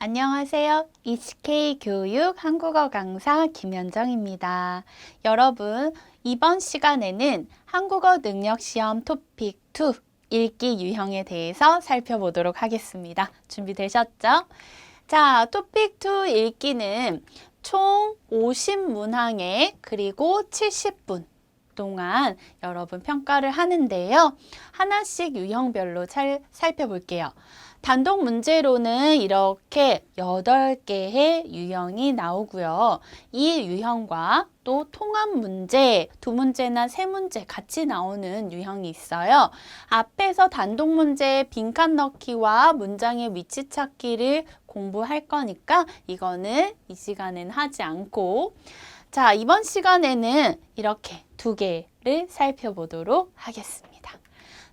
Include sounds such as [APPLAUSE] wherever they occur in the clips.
안녕하세요. ECK 교육 한국어 강사 김현정입니다. 여러분, 이번 시간에는 한국어 능력 시험 토픽 2 읽기 유형에 대해서 살펴보도록 하겠습니다. 준비되셨죠? 자, 토픽 2 읽기는 총 50문항에 그리고 70분 동안 여러분 평가를 하는데요. 하나씩 유형별로 잘 살펴볼게요. 단독 문제로는 이렇게 8개의 유형이 나오고요. 이 유형과 또 통합 문제, 두 문제나 세 문제 같이 나오는 유형이 있어요. 앞에서 단독 문제 빈칸 넣기와 문장의 위치 찾기를 공부할 거니까 이거는 이 시간엔 하지 않고 자, 이번 시간에는 이렇게 두 개를 살펴보도록 하겠습니다.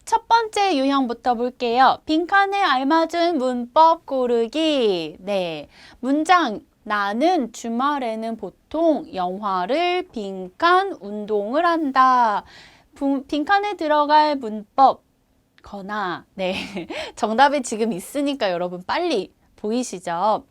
첫 번째 유형부터 볼게요. 빈칸에 알맞은 문법 고르기. 네. 문장. 나는 주말에는 보통 영화를 빈칸 운동을 한다. 부- 빈칸에 들어갈 문법. 거나, 네. [LAUGHS] 정답이 지금 있으니까 여러분 빨리 보이시죠?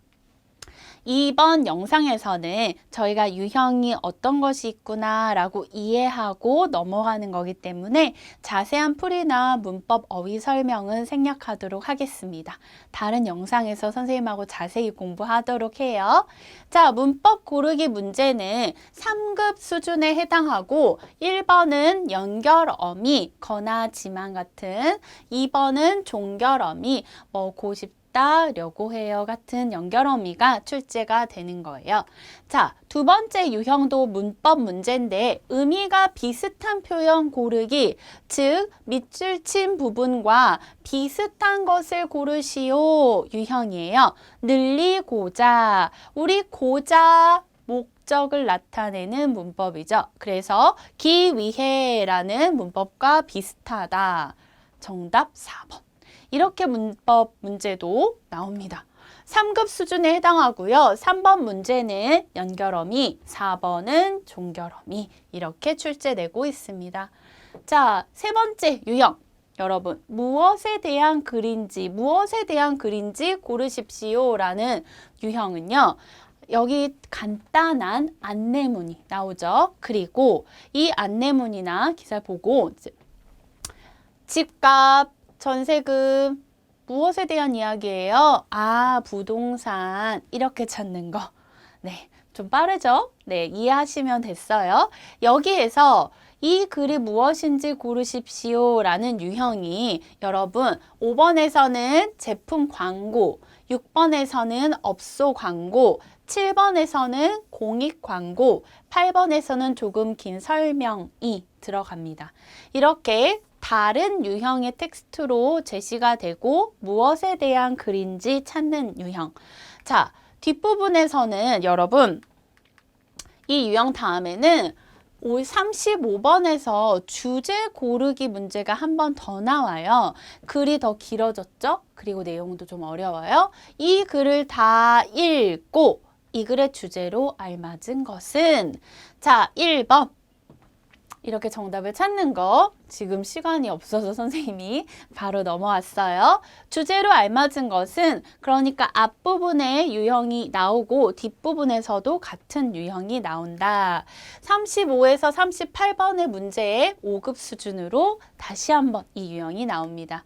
이번 영상에서는 저희가 유형이 어떤 것이 있구나 라고 이해하고 넘어가는 거기 때문에 자세한 풀이나 문법 어휘 설명은 생략하도록 하겠습니다. 다른 영상에서 선생님하고 자세히 공부하도록 해요. 자, 문법 고르기 문제는 3급 수준에 해당하고 1번은 연결어미, 거나 지만 같은 2번은 종결어미, 뭐 고 십 려고 해요 같은 연결어미가 출제가 되는 거예요. 자, 두 번째 유형도 문법 문제인데 의미가 비슷한 표현 고르기, 즉 밑줄 친 부분과 비슷한 것을 고르시오 유형이에요. 늘리고자, 우리 고자 목적을 나타내는 문법이죠. 그래서 기위해라는 문법과 비슷하다. 정답 4번. 이렇게 문법 문제도 나옵니다. 3급 수준에 해당하고요. 3번 문제는 연결어미, 4번은 종결어미 이렇게 출제되고 있습니다. 자, 세 번째 유형. 여러분, 무엇에 대한 글인지, 무엇에 대한 글인지 고르십시오 라는 유형은요. 여기 간단한 안내문이 나오죠. 그리고 이 안내문이나 기사를 보고 집값, 전세금, 무엇에 대한 이야기예요? 아, 부동산. 이렇게 찾는 거. 네. 좀 빠르죠? 네. 이해하시면 됐어요. 여기에서 이 글이 무엇인지 고르십시오 라는 유형이 여러분 5번에서는 제품 광고, 6번에서는 업소 광고, 7번에서는 공익 광고, 8번에서는 조금 긴 설명이 들어갑니다. 이렇게 다른 유형의 텍스트로 제시가 되고 무엇에 대한 글인지 찾는 유형. 자, 뒷부분에서는 여러분 이 유형 다음에는 35번에서 주제 고르기 문제가 한 번 더 나와요. 글이 더 길어졌죠? 그리고 내용도 좀 어려워요. 이 글을 다 읽고 이 글의 주제로 알맞은 것은 자, 1번 이렇게 정답을 찾는 거 지금 시간이 없어서 선생님이 바로 넘어왔어요. 주제로 알맞은 것은 그러니까 앞부분에 유형이 나오고 뒷부분에서도 같은 유형이 나온다. 35에서 38번의 문제의 5급 수준으로 다시 한번 이 유형이 나옵니다.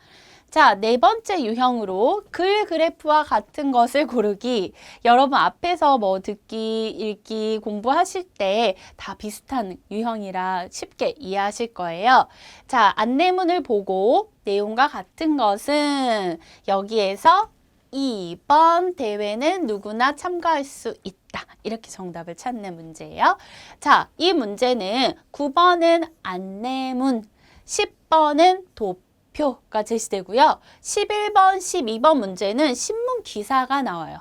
자, 네 번째 유형으로 글 그래프와 같은 것을 고르기. 여러분 앞에서 뭐 듣기, 읽기, 공부하실 때 다 비슷한 유형이라 쉽게 이해하실 거예요. 자, 안내문을 보고 내용과 같은 것은 여기에서 2번 대회는 누구나 참가할 수 있다. 이렇게 정답을 찾는 문제예요. 자, 이 문제는 9번은 안내문, 10번은 도표, 표가 제시되고요. 11번, 12번 문제는 신문 기사가 나와요.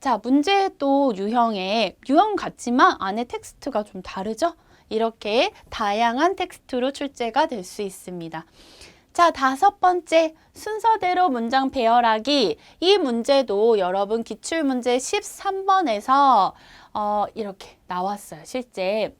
자, 문제 또 유형에 유형 같지만 안에 텍스트가 좀 다르죠? 이렇게 다양한 텍스트로 출제가 될 수 있습니다. 자, 다섯 번째 순서대로 문장 배열하기. 이 문제도 여러분 기출문제 13번에서 어, 이렇게 나왔어요. 실제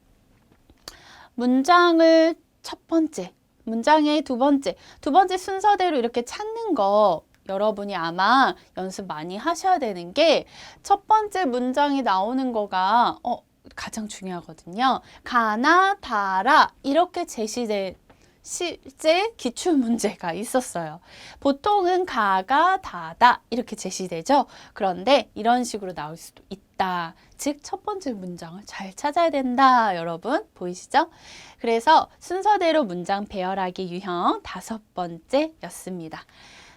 문장을 첫 번째 문장의 두 번째, 두 번째 순서대로 이렇게 찾는 거 여러분이 아마 연습 많이 하셔야 되는 게 첫 번째 문장이 나오는 거가 어, 가장 중요하거든요. 가나 다라 이렇게 제시된 실제 기출 문제가 있었어요. 보통은 가가 다다 이렇게 제시되죠. 그런데 이런 식으로 나올 수도 있다. 즉 첫 번째 문장을 잘 찾아야 된다. 여러분 보이시죠? 그래서 순서대로 문장 배열하기 유형 다섯 번째였습니다.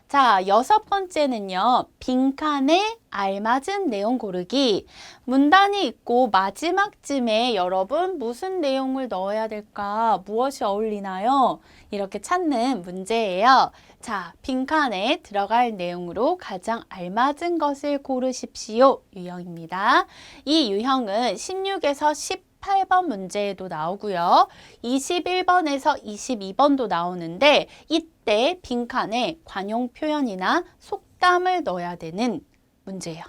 자, 여섯 번째는요. 빈칸에 알맞은 내용 고르기. 문단이 있고 마지막쯤에 여러분 무슨 내용을 넣어야 될까? 무엇이 어울리나요? 이렇게 찾는 문제예요. 자, 빈칸에 들어갈 내용으로 가장 알맞은 것을 고르십시오. 유형입니다. 이 유형은 16에서 10 8번 문제에도 나오고요. 21번에서 22번도 나오는데 이때 빈칸에 관용 표현이나 속담을 넣어야 되는 문제예요.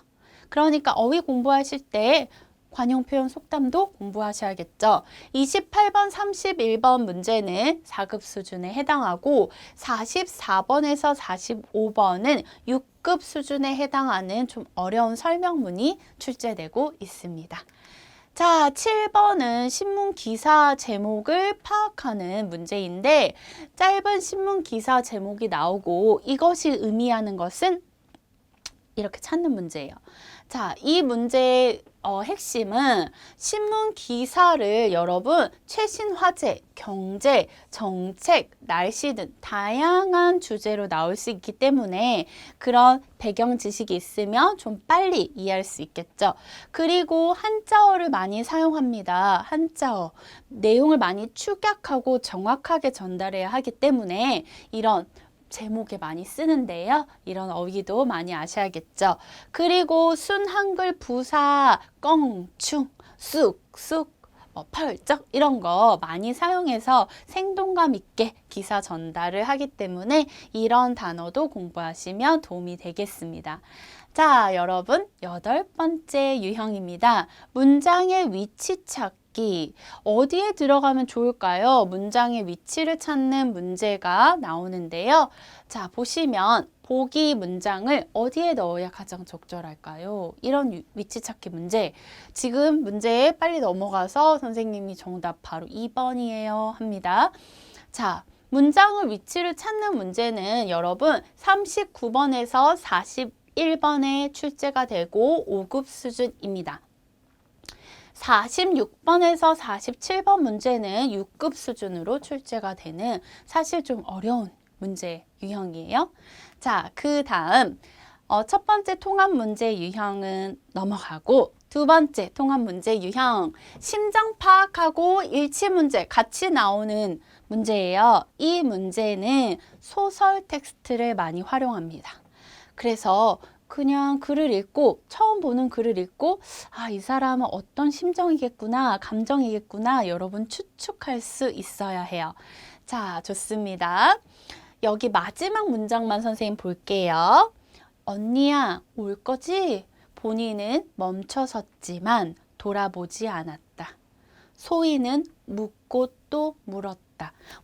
그러니까 어휘 공부하실 때 관용 표현 속담도 공부하셔야겠죠. 28번, 31번 문제는 4급 수준에 해당하고 44번에서 45번은 6급 수준에 해당하는 좀 어려운 설명문이 출제되고 있습니다. 자, 7번은 신문 기사 제목을 파악하는 문제인데 짧은 신문 기사 제목이 나오고 이것이 의미하는 것은 이렇게 찾는 문제예요. 자, 이 문제의 어, 핵심은 신문 기사를 여러분 최신 화제, 경제, 정책, 날씨 등 다양한 주제로 나올 수 있기 때문에 그런 배경 지식이 있으면 좀 빨리 이해할 수 있겠죠. 그리고 한자어를 많이 사용합니다. 한자어. 내용을 많이 축약하고 정확하게 전달해야 하기 때문에 이런 제목에 많이 쓰는데요. 이런 어휘도 많이 아셔야겠죠. 그리고 순 한글 부사 껑충 쑥쑥 뭐 펄쩍 이런 거 많이 사용해서 생동감 있게 기사 전달을 하기 때문에 이런 단어도 공부하시면 도움이 되겠습니다. 자, 여러분 여덟 번째 유형입니다. 문장의 위치 찾기. 어디에 들어가면 좋을까요? 문장의 위치를 찾는 문제가 나오는데요. 자, 보시면 보기 문장을 어디에 넣어야 가장 적절할까요? 이런 위치 찾기 문제. 지금 문제에 빨리 넘어가서 선생님이 정답 바로 2번이에요 합니다. 자, 문장의 위치를 찾는 문제는 여러분 39번에서 41번에 출제가 되고 5급 수준입니다. 46번에서 47번 문제는 6급 수준으로 출제가 되는 사실 좀 어려운 문제 유형이에요. 자, 그 다음 어, 첫 번째 통합 문제 유형은 넘어가고 두 번째 통합 문제 유형 심정 파악하고 일치 문제 같이 나오는 문제예요. 이 문제는 소설 텍스트를 많이 활용합니다. 그래서 그냥 글을 읽고 처음 보는 글을 읽고 아, 이 사람은 어떤 심정이겠구나, 감정이겠구나 여러분 추측할 수 있어야 해요. 자, 좋습니다. 여기 마지막 문장만 선생님 볼게요. 언니야, 올 거지? 본인은 멈춰 섰지만 돌아보지 않았다. 소희는 묻고 또 물었다.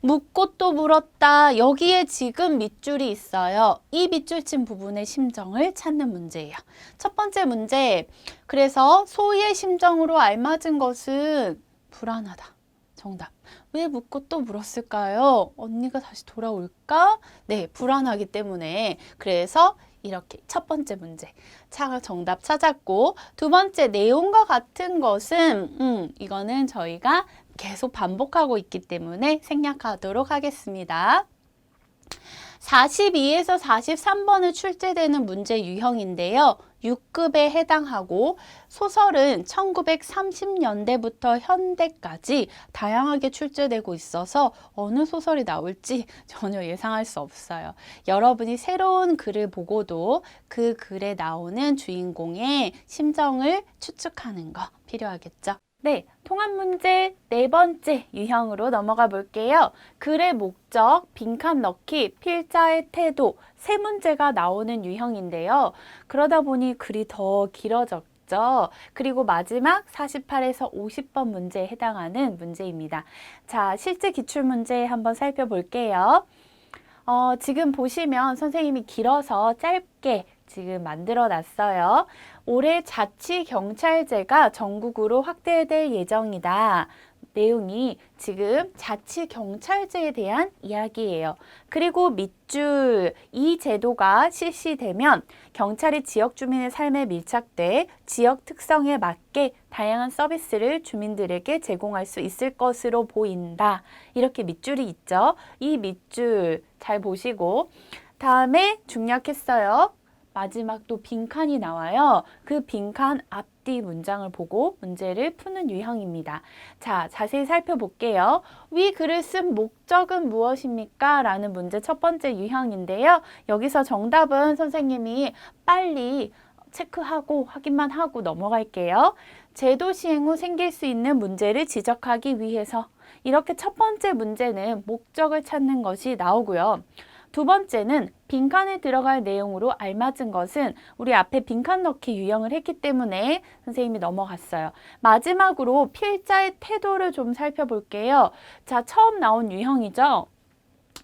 묻고 또 물었다. 여기에 지금 밑줄이 있어요. 이 밑줄 친 부분의 심정을 찾는 문제예요. 첫 번째 문제. 그래서 소희의 심정으로 알맞은 것은 불안하다. 정답. 왜 묻고 또 물었을까요? 언니가 다시 돌아올까? 네, 불안하기 때문에. 그래서 이렇게 첫 번째 문제 차가 정답 찾았고 두 번째 내용과 같은 것은 음, 이거는 저희가 계속 반복하고 있기 때문에 생략하도록 하겠습니다. 42에서 43번에 출제되는 문제 유형인데요. 6급에 해당하고 소설은 1930년대부터 현대까지 다양하게 출제되고 있어서 어느 소설이 나올지 [LAUGHS] 전혀 예상할 수 없어요. 여러분이 새로운 글을 보고도 그 글에 나오는 주인공의 심정을 추측하는 거 필요하겠죠. 네, 통합 문제 네 번째 유형으로 넘어가 볼게요. 글의 목적, 빈칸 넣기, 필자의 태도, 세 문제가 나오는 유형인데요. 그러다 보니 글이 더 길어졌죠. 그리고 마지막 48에서 50번 문제에 해당하는 문제입니다. 자, 실제 기출 문제 한번 살펴볼게요. 어, 지금 보시면 선생님이 길어서 짧게 지금 만들어 놨어요. 올해 자치 경찰제가 전국으로 확대될 예정이다. 내용이 지금 자치 경찰제에 대한 이야기예요. 그리고 밑줄 이 제도가 실시되면 경찰이 지역 주민의 삶에 밀착돼 지역 특성에 맞게 다양한 서비스를 주민들에게 제공할 수 있을 것으로 보인다. 이렇게 밑줄이 있죠. 이 밑줄 잘 보시고 다음에 중략했어요. 마지막 또 빈칸이 나와요. 그 빈칸 앞뒤 문장을 보고 문제를 푸는 유형입니다. 자, 자세히 살펴볼게요. 위 글을 쓴 목적은 무엇입니까? 라는 문제 첫 번째 유형인데요. 여기서 정답은 선생님이 빨리 체크하고 확인만 하고 넘어갈게요. 제도 시행 후 생길 수 있는 문제를 지적하기 위해서 이렇게 첫 번째 문제는 목적을 찾는 것이 나오고요. 두 번째는 빈칸에 들어갈 내용으로 알맞은 것은 우리 앞에 빈칸 넣기 유형을 했기 때문에 선생님이 넘어갔어요. 마지막으로 필자의 태도를 좀 살펴볼게요. 자, 처음 나온 유형이죠.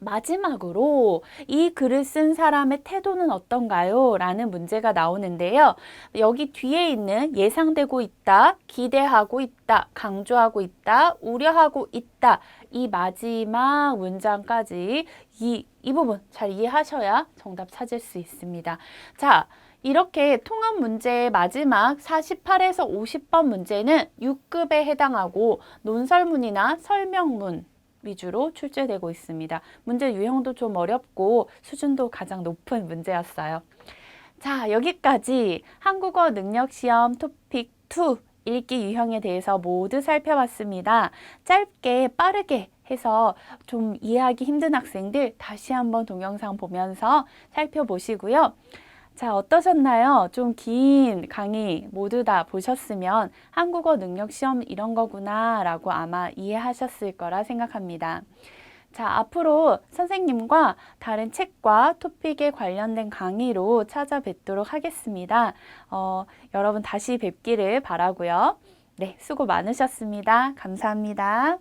마지막으로 이 글을 쓴 사람의 태도는 어떤가요? 라는 문제가 나오는데요. 여기 뒤에 있는 예상되고 있다, 기대하고 있다, 강조하고 있다, 우려하고 있다. 이 마지막 문장까지 이, 이 부분 잘 이해하셔야 정답 찾을 수 있습니다. 자, 이렇게 통합 문제의 마지막 48에서 50번 문제는 6급에 해당하고 논설문이나 설명문 위주로 출제되고 있습니다. 문제 유형도 좀 어렵고 수준도 가장 높은 문제였어요. 자, 여기까지 한국어 능력 시험 토픽 2 읽기 유형에 대해서 모두 살펴봤습니다. 짧게 빠르게 해서 좀 이해하기 힘든 학생들 다시 한번 동영상 보면서 살펴보시고요. 자, 어떠셨나요? 좀 긴 강의 모두 다 보셨으면 한국어 능력 시험 이런 거구나 라고 아마 이해하셨을 거라 생각합니다. 자, 앞으로 선생님과 다른 책과 토픽에 관련된 강의로 찾아뵙도록 하겠습니다. 어, 여러분 다시 뵙기를 바라고요. 네, 수고 많으셨습니다. 감사합니다.